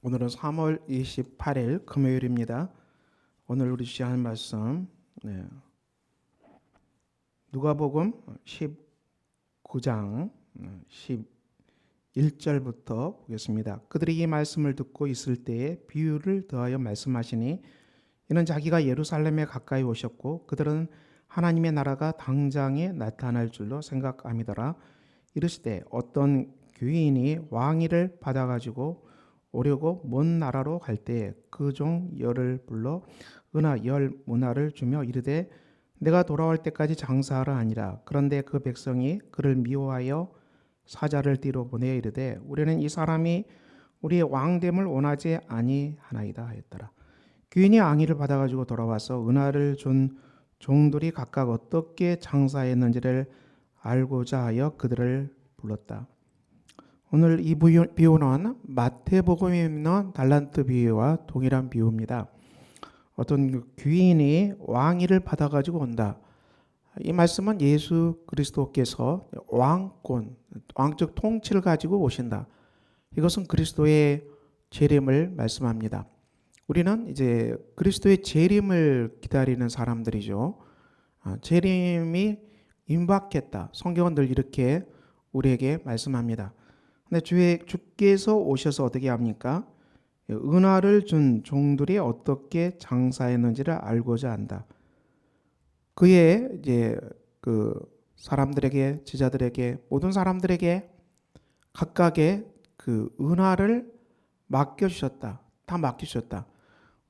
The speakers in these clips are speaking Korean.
오늘은 3월 28일 금요일입니다. 오늘 우리 주시 하는 말씀 네. 누가복음 19장 11절부터 보겠습니다. 그들이 이 말씀을 듣고 있을 때에 비유를 더하여 말씀하시니 이는 자기가 예루살렘에 가까이 오셨고 그들은 하나님의 나라가 당장에 나타날 줄로 생각함이더라. 이르시되 어떤 귀인이 왕위를 받아 가지고 오려고 먼 나라로 갈 때에 그 종 열을 불러 은하 열 문화를 주며 이르되 내가 돌아올 때까지 장사하라 아니라 그런데 그 백성이 그를 미워하여 사자를 띠로 보내 이르되 우리는 이 사람이 우리의 왕됨을 원하지 아니하나이다 하였더라. 귀인이 앙의를 받아가지고 돌아와서 은하를 준 종들이 각각 어떻게 장사했는지를 알고자 하여 그들을 불렀다. 오늘 이 비유는 마태복음에 있는 달란트 비유와 동일한 비유입니다. 어떤 귀인이 왕위를 받아가지고 온다. 이 말씀은 예수 그리스도께서 왕권, 왕적 통치를 가지고 오신다. 이것은 그리스도의 재림을 말씀합니다. 우리는 이제 그리스도의 재림을 기다리는 사람들이죠. 아, 재림이 임박했다. 성경은 늘 이렇게 우리에게 말씀합니다. 근데 주의 주께서 오셔서 어떻게 합니까? 은화를 준 종들이 어떻게 장사했는지를 알고자 한다. 그의 이제 그 사람들에게 제자들에게 모든 사람들에게 각각의 그 은화를 맡겨 주셨다. 다 맡겨 주셨다.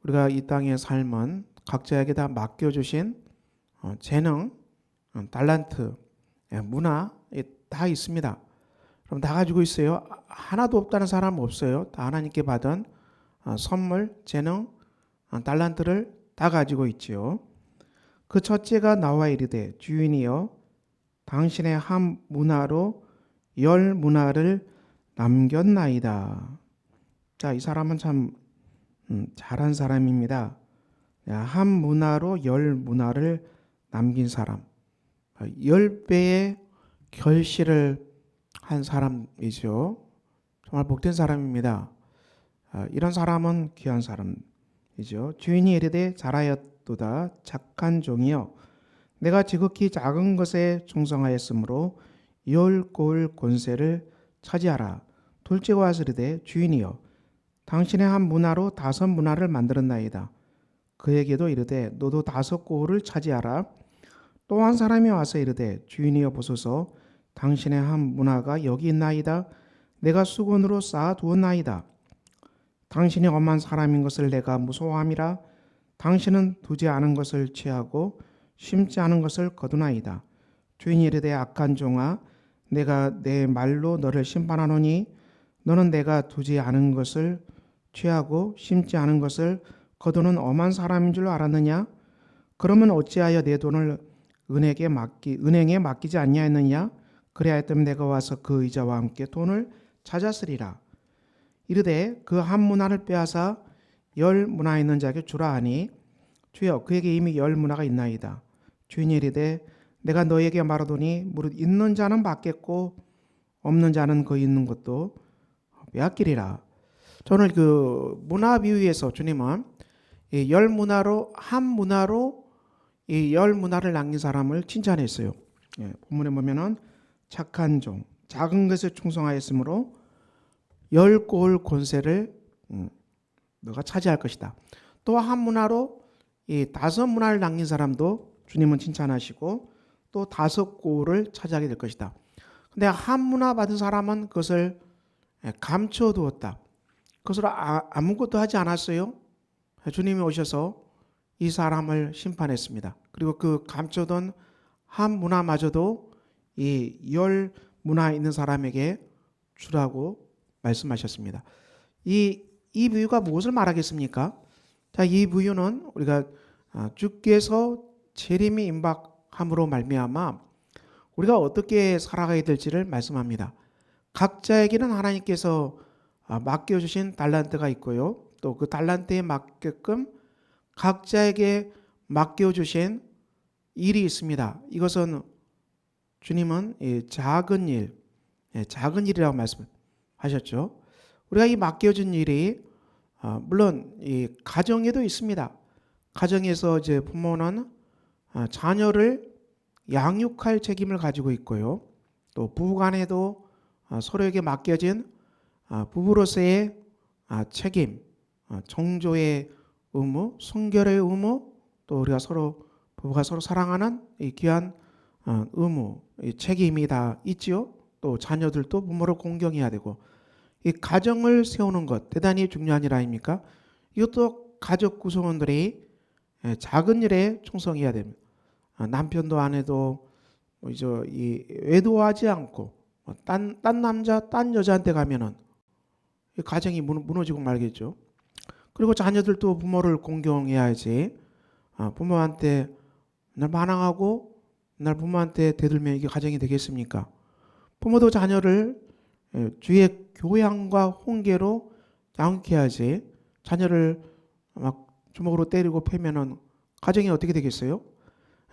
우리가 이 땅의 삶은 각자에게 다 맡겨 주신 어, 재능, 어, 달란트, 예, 문화 다 있습니다. 그럼 다 가지고 있어요. 하나도 없다는 사람 없어요. 다 하나님께 받은 어, 선물, 재능, 어, 달란트를 다 가지고 있지요. 그 첫째가 나와 이르되 주인이여 당신의 한 문화로 열 문화를 남겼나이다. 자, 이 사람은 참 음, 잘한 사람입니다. 한 문화로 열 문화를 남긴 사람. 어, 열 배의 결실을 한 사람이죠. 정말 복된 사람입니다. 아, 이런 사람은 귀한 사람이죠. 주인이 이르되 잘하였도다 착한 종이여 내가 지극히 작은 것에 충성하였으므로 열골 권세를 차지하라. 둘째가 이르되 주인이여 당신의 한 문화로 다섯 문화를 만들었나이다. 그에게도 이르되 너도 다섯 골을 차지하라. 또 한 사람이 와서 이르되 주인이여 보소서 당신의 한 문화가 여기 있나이다. 내가 수건으로 쌓아 두었나이다. 당신이 엄한 사람인 것을 내가 무서워함이라. 당신은 두지 않은 것을 취하고 심지 않은 것을 거두나이다. 주인이 이르되 악한 종아 내가 내 말로 너를 심판하노니 너는 내가 두지 않은 것을 취하고 심지 않은 것을 거두는 엄한 사람인 줄 알았느냐? 그러면 어찌하여 내 돈을 은행에 맡기 은행에 맡기지 않냐 했느냐? 그리하였더니 내가 와서 그 의자와 함께 돈을 찾았으리라. 이르되 그 한 문화를 빼앗아 열 문화 있는 자에게 주라 하니 주여 그에게 이미 열 문화가 있나이다. 주인이 이르되 내가 너에게 말하더니 무릇 있는 자는 받겠고 없는 자는 그 있는 것도 빼앗기리라. 저는 그 문화 비유에서 주님은 열 문화로 한 문화로 이 열 문화를 남긴 사람을 칭찬했어요. 예, 본문에 보면은 착한 종, 작은 것에 충성하였으므로 열 골 권세를 음, 너가 차지할 것이다. 또 한 문화로 이 다섯 문화를 남긴 사람도 주님은 칭찬하시고 또 다섯 골을 차지하게 될 것이다. 근데 한 문화 받은 사람은 그것을 감춰 두었다. 그것을 아, 아무것도 하지 않았어요. 주님이 오셔서 이 사람을 심판했습니다. 그리고 그 감춰둔 한 문화마저도 이 열 문화 있는 사람에게 주라고 말씀하셨습니다. 이, 이 부유가 무엇을 말하겠습니까? 자, 이 부유는 우리가 아, 주께서 재림이 임박함으로 말미암아 우리가 어떻게 살아가야 될지를 말씀합니다. 각자에게는 하나님께서 아, 맡겨주신 달란트가 있고요. 또 그 달란트에 맞게끔 각자에게 맡겨주신 일이 있습니다. 이것은 주님은 작은 일, 예, 작은 일이라고 말씀하셨죠. 우리가 이 맡겨진 일이 아, 물론 이 가정에도 있습니다. 가정에서 이제 부모는 아, 자녀를 양육할 책임을 가지고 있고요. 또 부부간에도 아, 서로에게 맡겨진 아, 부부로서의 아, 책임, 아, 정조의 의무, 순결의 의무, 또 우리가 서로 부부가 서로 사랑하는 이 귀한 어, 의무, 이 책임이 다 있지요. 또 자녀들도 부모를 공경해야 되고 이 가정을 세우는 것 대단히 중요한 일 아닙니까? 이것도 가족 구성원들이 예, 작은 일에 충성해야 됩니다. 아, 남편도 아내도 뭐 이제 이 외도하지 않고 뭐 딴, 딴 남자, 딴 여자한테 가면은 이 가정이 무너- 무너지고 말겠죠. 그리고 자녀들도 부모를 공경해야지. 아, 부모한테 날 반항하고 날 부모한테 대들면 이게 가정이 되겠습니까? 부모도 자녀를 예, 주의 교양과 홍계로 양육해야지. 자녀를 막 주먹으로 때리고 패면은 가정이 어떻게 되겠어요?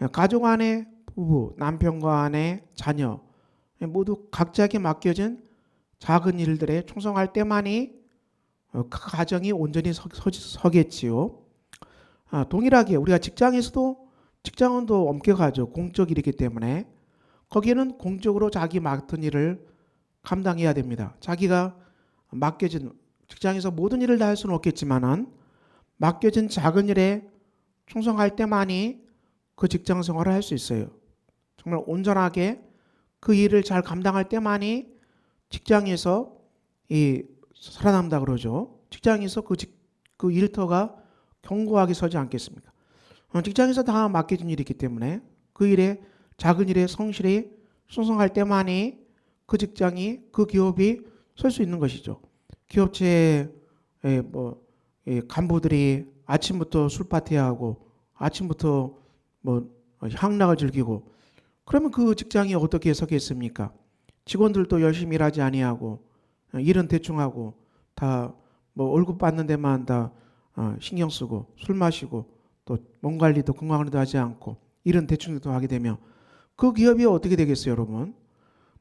예, 가족 안에 부부, 남편과 아내, 자녀 예, 모두 각자에게 맡겨진 작은 일들에 충성할 때만이 어, 그 가정이 온전히 서, 서, 겠지요 아, 동일하게 우리가 직장에서도 직장원도 엄격하죠. 공적 일이기 때문에 거기에는 공적으로 자기 맡은 일을 감당해야 됩니다. 자기가 맡겨진 직장에서 모든 일을 다 할 수는 없겠지만은 맡겨진 작은 일에 충성할 때만이 그 직장 생활을 할 수 있어요. 정말 온전하게 그 일을 잘 감당할 때만이 직장에서 이 살아남다 그러죠. 직장에서 그, 직, 그 일터가 견고하게 서지 않겠습니까? 어, 직장에서 다 맡겨진 일이기 때문에 그 일에 작은 일에 성실히 충성할 때만이 그 직장이 그 기업이 설 수 있는 것이죠. 기업체의 뭐이 간부들이 아침부터 술 파티하고 아침부터 뭐 향락을 즐기고 그러면 그 직장이 어떻게 서겠습니까? 직원들도 열심히 일하지 아니하고 어, 일은 대충 하고 다 뭐 월급 받는 데만 다 어, 신경 쓰고 술 마시고 또 몸 관리도 건강 관리도 하지 않고 일은 대충도 하게 되면 그 기업이 어떻게 되겠어요, 여러분?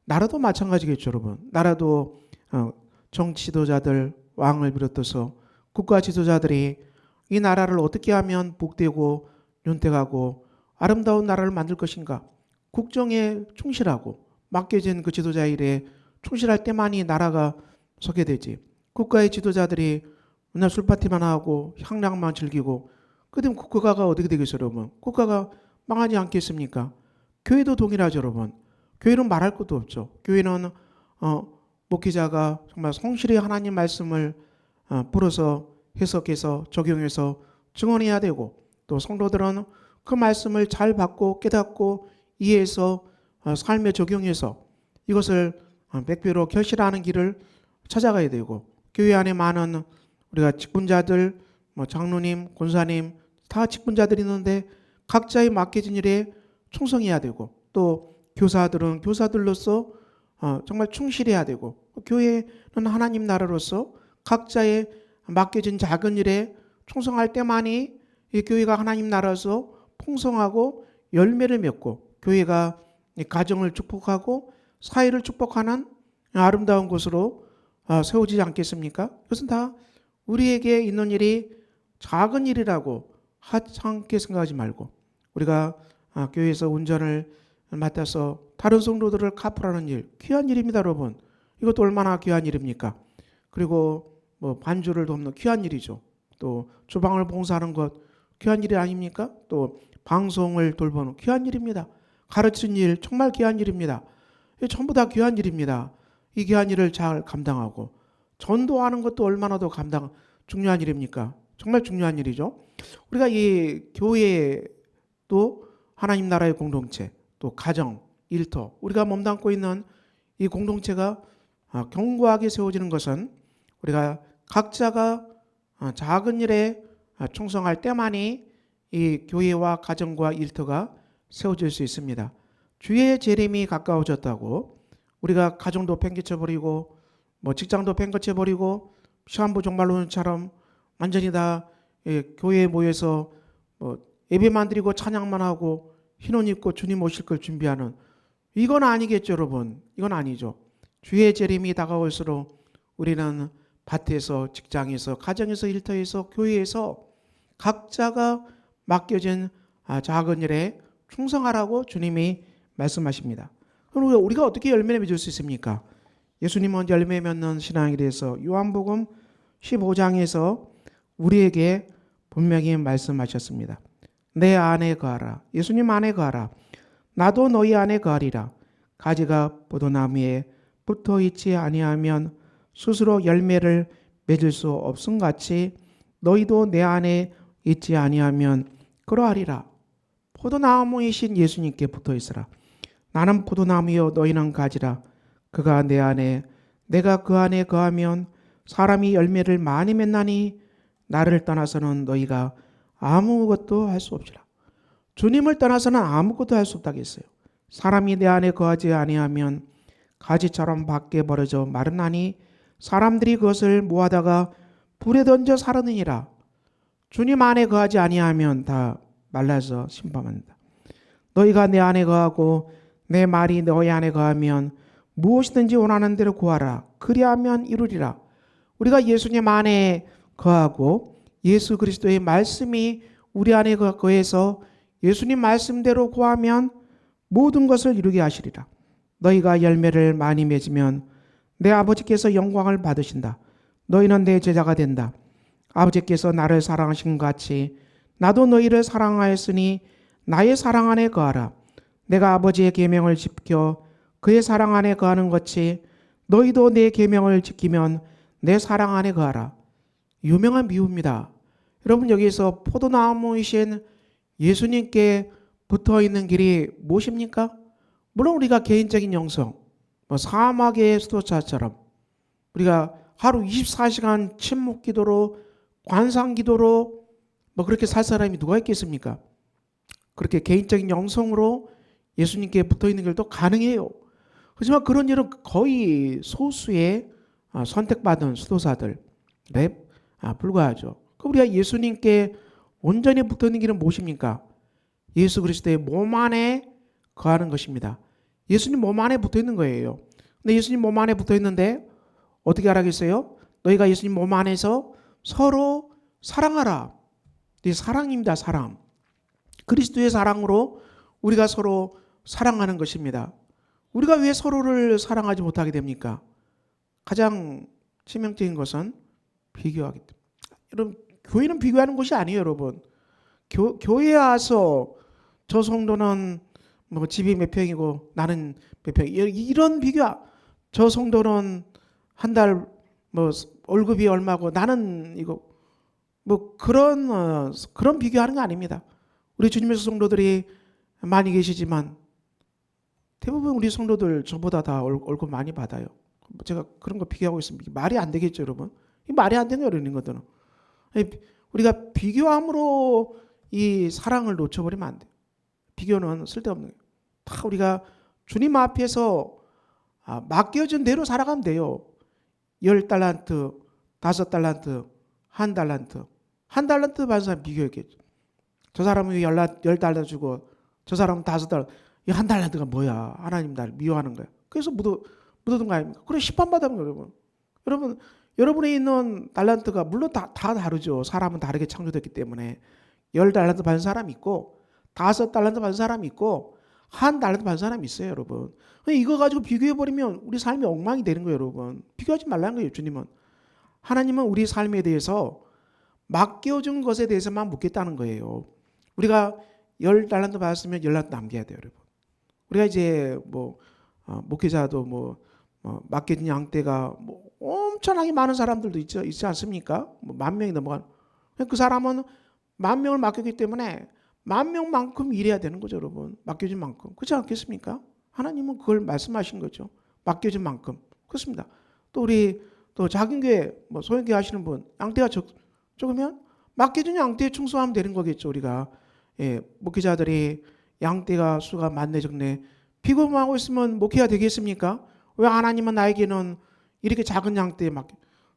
나라도 마찬가지겠죠, 여러분. 나라도 어, 정치 지도자들 왕을 비롯해서 국가 지도자들이 이 나라를 어떻게 하면 복되고 윤택하고 아름다운 나라를 만들 것인가? 국정에 충실하고 맡겨진 그 지도자 일에 충실할 때만이 나라가 서게 되지. 국가의 지도자들이 맨날 술 파티만 하고 향락만 즐기고 그다음 국가가 어떻게 되겠어요, 여러분? 국가가 망하지 않겠습니까? 교회도 동일하죠, 여러분. 교회는 말할 것도 없죠. 교회는 어, 목회자가 정말 성실히 하나님 말씀을 어, 풀어서 해석해서 적용해서 증언해야 되고 또 성도들은 그 말씀을 잘 받고 깨닫고 이해해서 어, 삶에 적용해서 이것을 어, 백배로 결실하는 길을 찾아가야 되고 교회 안에 많은 우리가 직분자들, 뭐 장로님, 권사님 다 직분자들이 있는데 각자의 맡겨진 일에 충성해야 되고 또 교사들은 교사들로서 어, 정말 충실해야 되고 교회는 하나님 나라로서 각자의 맡겨진 작은 일에 충성할 때만이 이 교회가 하나님 나라에서 풍성하고 열매를 맺고 교회가 이 가정을 축복하고 사회를 축복하는 아름다운 곳으로 어, 세워지지 않겠습니까? 이것은 다 우리에게 있는 일이 작은 일이라고 하찮게 생각하지 말고 우리가 아, 교회에서 운전을 맡아서 다른 성도들을 카풀하는 일 귀한 일입니다, 여러분. 이것도 얼마나 귀한 일입니까? 그리고 뭐 반주를 돕는 귀한 일이죠. 또 주방을 봉사하는 것 귀한 일이 아닙니까? 또 방송을 돌보는 귀한 일입니다. 가르치는 일 정말 귀한 일입니다. 이 전부 다 귀한 일입니다. 이 귀한 일을 잘 감당하고 전도하는 것도 얼마나 더 감당 중요한 일입니까? 정말 중요한 일이죠. 우리가 이 교회도 하나님 나라의 공동체, 또 가정, 일터, 우리가 몸담고 있는 이 공동체가 아, 견고하게 세워지는 것은 우리가 각자가 아, 작은 일에 아, 충성할 때만이 이 교회와 가정과 일터가 세워질 수 있습니다. 주의 재림이 가까워졌다고 우리가 가정도 팽개쳐 버리고 뭐 직장도 팽개쳐 버리고 시한부 종말론처럼 완전히 다 예, 교회에 모여서 뭐 예배만 드리고 찬양만 하고 흰옷 입고 주님 오실 걸 준비하는 이건 아니겠죠, 여러분. 이건 아니죠. 주의 재림이 다가올수록 우리는 밭에서 직장에서 가정에서 일터에서 교회에서 각자가 맡겨진 아, 작은 일에 충성하라고 주님이 말씀하십니다. 그럼 우리가- 우리가 어떻게 열매를 맺을 수 있습니까? 예수님은 열매 맺는 신앙에 대해서 요한복음 15장에서 우리에게 분명히 말씀하셨습니다. 내 안에 거하라. 예수님 안에 거하라. 나도 너희 안에 거하리라. 가지가 포도나무에 붙어 있지 아니하면 스스로 열매를 맺을 수 없음 같이 너희도 내 안에 있지 아니하면 그러하리라. 포도나무이신 예수님께 붙어 있으라. 나는 포도나무요 너희는 가지라. 그가 내 안에 내가 그 안에 거하면 사람이 열매를 많이 맺나니 나를 떠나서는 너희가 아무것도 할 수 없지라. 주님을 떠나서는 아무것도 할 수 없다고 했어요. 사람이 내 안에 거하지 아니하면 가지처럼 밖에 버려져 마르나니 사람들이 그것을 모아다가 불에 던져 사르느니라. 주님 안에 거하지 아니하면 다 말라서 심판한다. 너희가 내 안에 거하고 내 말이 너희 안에 거하면 무엇이든지 원하는 대로 구하라. 그리하면 이루리라. 우리가 예수님 안에 거하고 예수 그리스도의 말씀이 우리 안에 거- 거해서 예수님 말씀대로 구하면 모든 것을 이루게 하시리라. 너희가 열매를 많이 맺으면 내 아버지께서 영광을 받으신다. 너희는 내 제자가 된다. 아버지께서 나를 사랑하신 것 같이 나도 너희를 사랑하였으니 나의 사랑 안에 거하라. 내가 아버지의 계명을 지켜 그의 사랑 안에 거하는 것이 너희도 내 계명을 지키면 내 사랑 안에 거하라. 유명한 비유입니다. 여러분 여기서 포도나무이신 예수님께 붙어 있는 길이 무엇입니까? 물론 우리가 개인적인 영성, 뭐 사막의 수도차처럼 우리가 하루 24시간 침묵 기도로 관상 기도로 뭐 그렇게 살 사람이 누가 있겠습니까? 그렇게 개인적인 영성으로 예수님께 붙어 있는 길도 가능해요. 하지만 그런 일은 거의 소수의 아, 선택받은 수도사들에 아, 불과하죠. 그 우리가 예수님께 온전히 붙어 있는 길은 무엇입니까? 예수 그리스도의 몸 안에 거하는 것입니다. 예수님 몸 안에 붙어 있는 거예요. 근데 예수님 몸 안에 붙어 있는데 어떻게 하라겠어요? 너희가 예수님 몸 안에서 서로 사랑하라. 이 사랑입니다, 사랑. 그리스도의 사랑으로 우리가 서로 사랑하는 것입니다. 우리가 왜 서로를 사랑하지 못하게 됩니까? 가장 치명적인 것은 비교하기 때문에. 여러분, 교회는 비교하는 곳이 아니에요, 여러분. 교, 교회에 와서 저 성도는 뭐 집이 몇 평이고 나는 몇 평. 이- 이런 비교, 저 성도는 한 달 뭐 월급이 얼마고 나는 이거 뭐 그런 어, 그런 비교하는 거 아닙니다. 우리 주님의 성도들이 많이 계시지만 대부분 우리 성도들 저보다 다 월- 월급 많이 받아요. 제가 그런 거 비교하고 있으면 말이 안 되겠죠, 여러분. 이 말이 안 되는 이런 것들은 우리가 비교함으로 이 사랑을 놓쳐버리면 안 돼. 요 비교는 쓸데없는 거예요. 다 우리가 주님 앞에서 아, 맡겨진 대로 살아가면 돼요. 열 달란트, 다섯 달란트, 한 달란트, 한 달란트 받은 사람 비교했겠죠. 저 사람은 열, 열 달란트 주고 저 사람은 다섯 달. 이한 달란트가 뭐야? 하나님 날 미워하는 거야. 그래서 묻어 묻어둔 거 아닙니까? 그래 십판 받으면 여러분. 여러분 여러분이 있는 달란트가 물론 다, 다 다르죠. 사람은 다르게 창조됐기 때문에 열 달란트 받은 사람이 있고 다섯 달란트 받은 사람이 있고 한 달란트 받은 사람이 있어요, 여러분. 근데 이거 가지고 비교해 버리면 우리 삶이 엉망이 되는 거예요, 여러분. 비교하지 말라는 거예요, 주님은. 하나님은 우리 삶에 대해서 맡겨준 것에 대해서만 묻겠다는 거예요. 우리가 열 달란트 받았으면 열 달란트 남겨야 돼요, 여러분. 우리가 이제 뭐 어, 목회자도 뭐 어, 맡겨진 양떼가 뭐 엄청나게 많은 사람들도 있지, 있지 않습니까? 뭐 만 명이 넘어간. 그 사람은 만 명을 맡겼기 때문에 만 명만큼 일해야 되는 거죠, 여러분. 맡겨진 만큼. 그렇지 않겠습니까? 하나님은 그걸 말씀하신 거죠. 맡겨진 만큼. 그렇습니다. 또 우리 또 작은 교회, 뭐 소형 교회 하시는 분, 양떼가 적, 적으면 맡겨진 양떼에 충성하면 되는 거겠죠, 우리가. 예, 목회자들이 양떼가 수가 많네 적네 비교하고 있으면 목회가 되겠습니까? 왜 하나님은 나에게는 이렇게 작은 양떼에 맡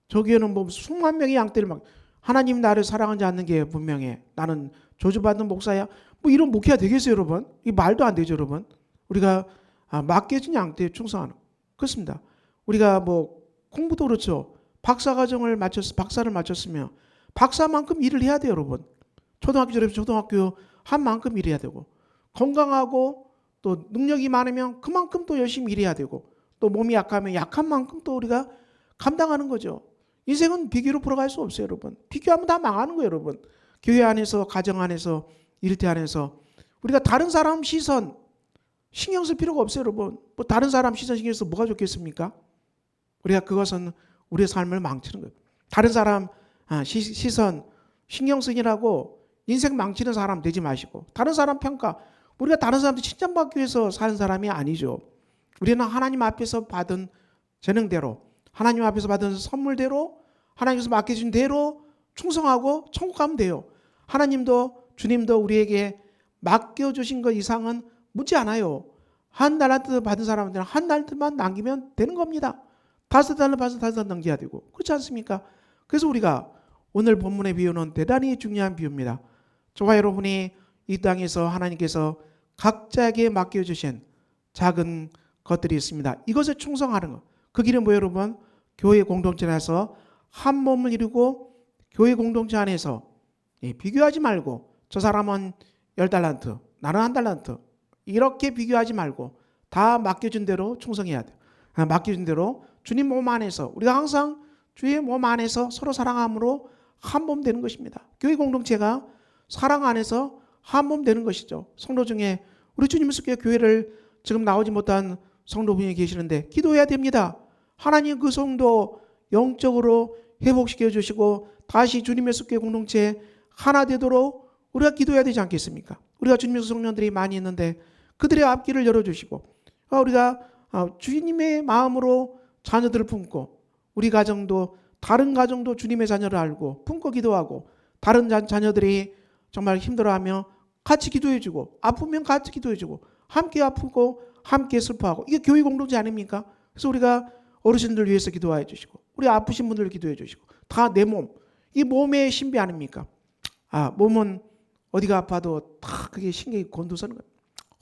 저기에는 뭐 수만 명의 양떼를 막 하나님 나를 사랑하지 않는 게 분명해. 나는 저주받는 목사야. 뭐 이런 목회가 되겠어요, 여러분? 이 말도 안 되죠, 여러분. 우리가 아, 맡겨진 양떼에 충성하는. 그렇습니다. 우리가 뭐 공부도 그렇죠. 박사 과정을 마쳤 박사를 마쳤으면 박사만큼 일을 해야 돼요, 여러분. 초등학교 졸업해서 초등학교 한 만큼 일해야 되고 건강하고 또 능력이 많으면 그만큼 또 열심히 일해야 되고 또 몸이 약하면 약한 만큼 또 우리가 감당하는 거죠. 인생은 비교로 풀어갈 수 없어요, 여러분. 비교하면 다 망하는 거예요, 여러분. 교회 안에서, 가정 안에서, 일대 안에서 우리가 다른 사람 시선 신경 쓸 필요가 없어요, 여러분. 뭐 다른 사람 시선 신경 써서 뭐가 좋겠습니까? 우리가 그것은 우리의 삶을 망치는 거예요. 다른 사람 아, 시, 시선 신경 쓰기라고 인생 망치는 사람 되지 마시고 다른 사람 평가 우리가 다른 사람들 칭찬받기 위해서 사는 사람이 아니죠. 우리는 하나님 앞에서 받은 재능대로 하나님 앞에서 받은 선물대로 하나님께서 맡겨준 대로 충성하고 천국 가면 돼요. 하나님도 주님도 우리에게 맡겨주신 것 이상은 묻지 않아요. 한 달란트 받은 사람들은 한 달만 남기면 되는 겁니다. 다섯 달을 받아서 다섯 달 넘겨야 되고 그렇지 않습니까? 그래서 우리가 오늘 본문의 비유는 대단히 중요한 비유입니다. 저와 여러분이 이 땅에서 하나님께서 각자에게 맡겨주신 작은 것들이 있습니다. 이것에 충성하는 것. 그 길은 뭐예요, 여러분? 교회 공동체 안에서 한 몸을 이루고 교회 공동체 안에서 예, 비교하지 말고 저 사람은 열 달란트, 나는 한 달란트 이렇게 비교하지 말고 다 맡겨준 대로 충성해야 돼요. 아, 맡겨준 대로 주님 몸 안에서 우리가 항상 주의 몸 안에서 서로 사랑함으로 한 몸 되는 것입니다. 교회 공동체가 사랑 안에서 한 몸 되는 것이죠. 성도 중에 우리 주님 속에 교회를 지금 나오지 못한 성도 분이 계시는데 기도해야 됩니다. 하나님 그 성도 영적으로 회복시켜 주시고 다시 주님의 속에 공동체 하나 되도록 우리가 기도해야 되지 않겠습니까? 우리가 주님의 성령들이 많이 있는데 그들의 앞길을 열어주시고 아, 우리가 아, 주님의 마음으로 자녀들을 품고 우리 가정도 다른 가정도 주님의 자녀를 알고 품고 기도하고 다른 자, 자녀들이 정말 힘들어하며 같이 기도해주고 아프면 같이 기도해주고 함께 아프고 함께 슬퍼하고 이게 교회 공동체 아닙니까? 그래서 우리가 어르신들 위해서 기도해 주시고 우리 아프신 분들 기도해 주시고 다 내 몸 이 몸의 신비 아닙니까? 아 몸은 어디가 아파도 다 그게 신경이 곤두서는 거예요.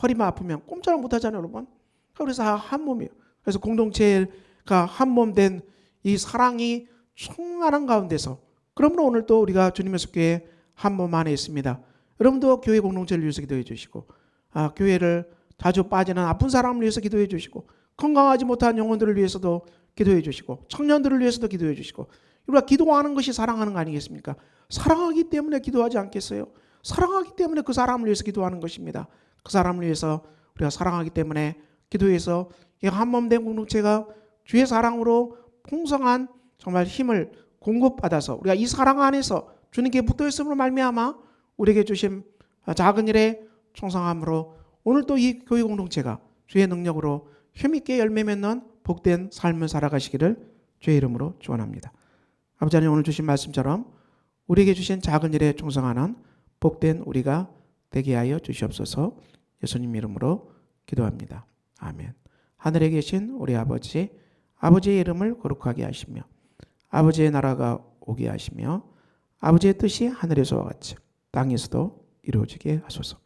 허리만 아프면 꼼짝을 못 하잖아요, 여러분. 그래서 한 몸이에요. 그래서 공동체가 한 몸 된 이 사랑이 충만한 가운데서 그러므로 오늘 또 우리가 주님의 속교회 한몸 안에 있습니다. 여러분도 교회 공동체를 위해서 기도해 주시고 아, 교회를 자주 빠지는 아픈 사람을 위해서 기도해 주시고 건강하지 못한 영혼들을 위해서도 기도해 주시고 청년들을 위해서도 기도해 주시고 우리가 기도하는 것이 사랑하는 거 아니겠습니까? 사랑하기 때문에 기도하지 않겠어요? 사랑하기 때문에 그 사람을 위해서 기도하는 것입니다. 그 사람을 위해서 우리가 사랑하기 때문에 기도해서 이 한몸된 공동체가 주의 사랑으로 풍성한 정말 힘을 공급받아서 우리가 이 사랑 안에서 주님께 붙어 있음으로 말미암아 우리에게 주신 작은 일에 충성함으로 오늘 또 이 교회 공동체가 주의 능력으로 힘있게 열매 맺는 복된 삶을 살아가시기를 주의 이름으로 축원합니다. 아버지 하나님 오늘 주신 말씀처럼 우리에게 주신 작은 일에 충성하는 복된 우리가 되게 하여 주시옵소서. 예수님 이름으로 기도합니다. 아멘. 하늘에 계신 우리 아버지 아버지의 이름을 거룩하게 하시며 아버지의 나라가 오게 하시며 아버지의 뜻이 하늘에서와 같이 땅에서도 이루어지게 하소서.